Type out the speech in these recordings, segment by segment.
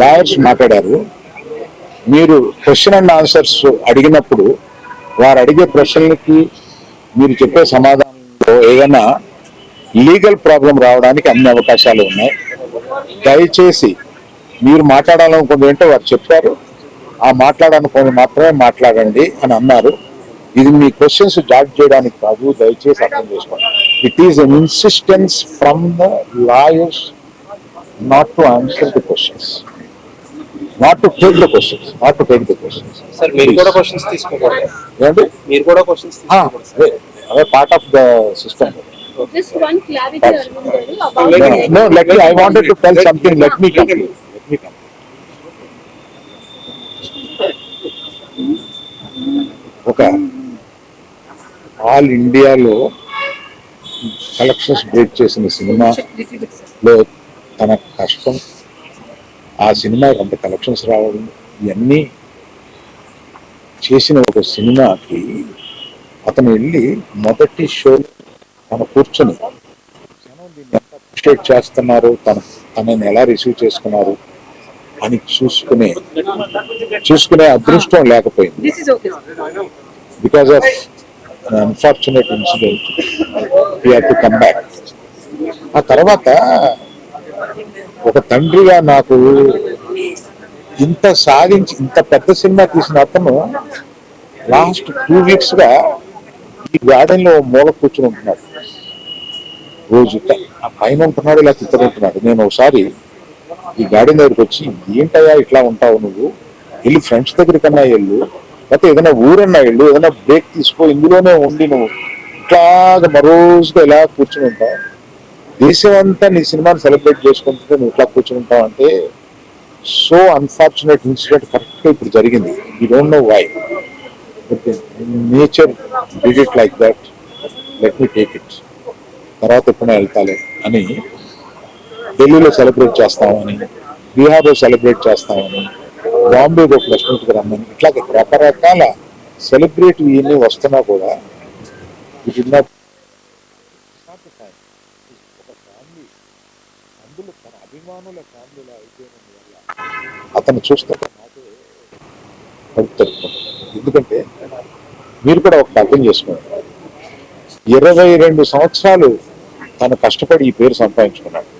Lawyers మాట్లాడారు. మీరు question and answers అడిగినప్పుడు వారు అడిగే ప్రశ్నలకి మీరు చెప్పే సమాధానంలో ఏదైనా లీగల్ ప్రాబ్లం రావడానికి అన్ని అవకాశాలు ఉన్నాయి. దయచేసి మీరు మాట్లాడాలనుకుంది ఏంటో వారు చెప్పారు. ఆ మాట్లాడాలనుకుంది మాత్రమే మాట్లాడండి అని అన్నారు. ఇది మీ క్వశ్చన్స్ జాడ్ చేయడానికి కాదు దయచేసి అర్థం చేసుకోండి. It is an insistence from the lawyers not to answer the questions not to take the questions not to take the questions sir మీరు కూడా క్వశ్చన్స్ తీసుకోకూడదు. ఏంటి? మీరు కూడా క్వశ్చన్స్ అదే part of the system Just one clarity, Arvind garu, about Let the- No, let me, I wanted to tell something, let me Let- complete. Let me complete. ఒక all ఇండియాలో collections break చేసిన సినిమాలో తన కష్టం ఆ సినిమాకి అంత కలెక్షన్స్ రావడం ఇవన్నీ చేసిన ఒక సినిమాకి అతను వెళ్ళి మొదటి షో తన కూర్చొని జనం దీన్ని ఎంత అప్రిషియేట్ చేస్తున్నారు తన తనని ఎలా రిసీవ్ చేసుకున్నారు అని చూసుకునే చూసుకునే అదృష్టం లేకపోయింది This is okay. sir. Because of unfortunate incident to come back ఆ తర్వాత ఒక తండ్రిగా నాకు ఇంత సాధించి ఇంత పెద్ద సినిమా తీసిన అతను లాస్ట్ టూ వీక్స్గా ఈ గార్డెన్లో మూల కూర్చుని ఉంటున్నాడు. రోజు ఆ పైన ఉంటున్నాడు ఇలా ఇతర ఉంటున్నాడు. నేను ఒకసారి ఈ గార్డెన్ దగ్గరికి వచ్చి ఏంటయ్యా ఇట్లా ఉంటావు నువ్వు? వెళ్ళి ఫ్రెండ్స్ దగ్గరికన్నా వెళ్ళు. లేకపోతే ఏదైనా ఊరన్నా వెళ్ళు ఏదైనా బ్రేక్ తీసుకో ఇందులోనే ఉండి నువ్వు. ఇట్లాగా మరోజుగా ఇలా కూర్చుని ఉంటావు దేశం అంతా నీ సినిమాని సెలబ్రేట్ చేసుకుంటుంటే నువ్వు ఇట్లా కూర్చుని అంటే సో అన్ఫార్చునేట్ ఇన్సిడెంట్ కరెక్ట్గా ఇప్పుడు జరిగింది. You don't know why nature did it like that let me take it తర్వాత ఎప్పుడైనా వెళ్తాలే అని ఢిల్లీలో సెలబ్రేట్ చేస్తామని బీహార్లో సెలబ్రేట్ చేస్తామని బాంబేలో ఒక రెస్టారెంట్కి రమ్మని ఇట్లా రకరకాల సెలబ్రేట్ ఇవన్నీ వస్తున్నా కూడా ఇట్ ఇస్ నాట్ ఒక ఫ్యామిలీ అందులో తన అభిమానుల ఫ్యామిలీలో అయిపోయినందువల్ల అతను చూస్తుంటే నాకే. ఎందుకంటే మీరు కూడా ఒక అర్థం చేసుకోండి. ఇరవై రెండు సంవత్సరాలు తను కష్టపడి ఈ పేరు సంపాదించుకున్నాడు.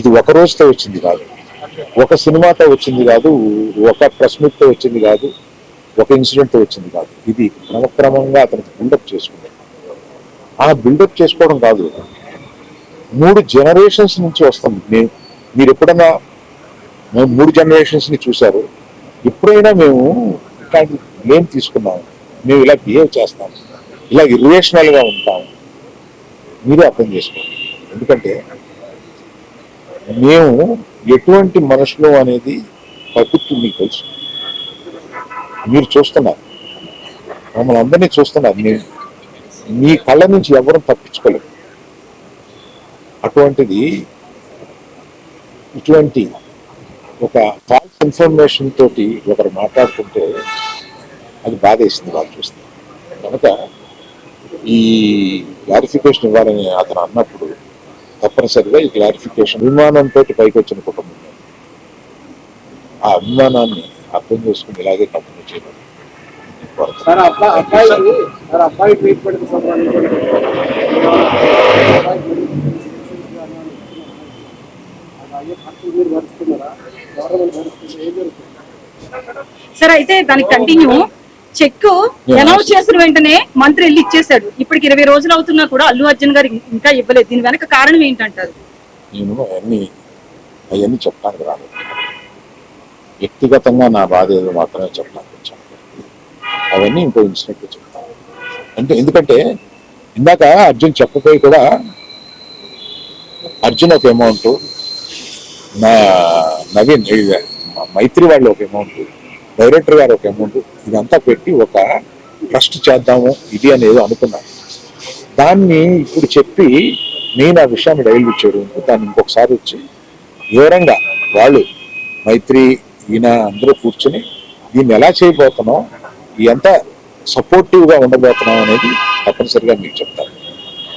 ఇది ఒక రోజుతో వచ్చింది కాదు. ఒక సినిమాతో వచ్చింది కాదు. ఒక ప్రెస్ మీట్తో వచ్చింది కాదు. ఒక ఇన్సిడెంట్తో వచ్చింది కాదు. ఇది క్రమక్రమంగా అతనికి బిల్డప్ చేసుకుంది. ఆ బిల్డప్ చేసుకోవడం కాదు. మూడు జనరేషన్స్ నుంచి వస్తుంది. మీరు ఎప్పుడన్నా మేము మూడు జనరేషన్స్ని చూశారు? ఎప్పుడైనా మేము ఇట్లాంటి నేమ్ తీసుకున్నాము. మేము ఇలా బిహేవ్ చేస్తాము. ఇలా ఇర్వేషనల్గా ఉంటాము. మీరే అర్థం చేసుకోండి. ఎందుకంటే మేము ఎటువంటి మనుషులు అనేది ప్రభుత్వం మీకు తెలుసు. మీరు చూస్తున్నారు. మమ్మల్ని అందరినీ చూస్తున్నారు. మీ మీ కళ్ళ నుంచి ఎవరూ తప్పించుకోలేదు. అటువంటిది ఇటువంటి ఒక ఫాల్స్ ఇన్ఫర్మేషన్ తోటి ఒకరు మాట్లాడుతుంటే అది బాధేసింది వాళ్ళు చూస్తే. కనుక ఈ క్లారిఫికేషన్ ఇవ్వాలని అతను అన్నప్పుడు తప్పనిసరిగా ఈ క్లారిఫికేషన్ అభిమానంతో పైకి వచ్చిన కుటుంబం ఆ అభిమానాన్ని అర్థం చేసుకుని ఇలాగే కంటిన్యూ చేయడం. అబ్బాయి అబ్బాయి సార్ అబ్బాయి ట్రీట్మెంట్ మీరు భరిస్తున్నారా గవర్నమెంట్ భరిస్తుంది ఏం జరుగుతుంది సరే అయితే దానికి కంటిన్యూ. చెక్ అనౌన్స్ చేసిన వెంటనే మంత్రి వెళ్ళి ఇచ్చేసాడు ఇప్పటికి ఇరవై రోజులు అవుతున్నా కూడా అల్లు అర్జున్ గారు ఇంకా ఇవ్వలేదు. దీని వెనక కారణం ఏంటంటారు? నేను అవన్నీ అవన్నీ చెప్పడానికి రాలేదు. వ్యక్తిగతంగా నా బాధ ఏదో మాత్రమే చెప్పడానికి వచ్చాను. అవన్నీ ఇంకో ఇన్సిడెంట్ చెప్తాను. అంటే ఎందుకంటే ఇందాక అర్జున్ చెప్పపోయి కూడా అర్జున్ ఒక అమౌంట్ నా నవీన్ మైత్రి వాళ్ళు ఒక అమౌంట్ డైరెక్టర్ గారు ఒక అమౌంట్ ఇదంతా పెట్టి ఒక ట్రస్ట్ చేద్దాము ఇది అనేది అనుకున్నాను. దాన్ని ఇప్పుడు చెప్పి నేను ఆ విషయాన్ని డైల్యూట్ చేయడం దాన్ని ఇంకొకసారి వచ్చి వివరంగా వాళ్ళు మైత్రి ఈయన అందరూ కూర్చుని దీన్ని ఎలా చేయబోతున్నాం ఎంత సపోర్టివ్గా ఉండబోతున్నాం అనేది తప్పనిసరిగా మీకు చెప్తాను.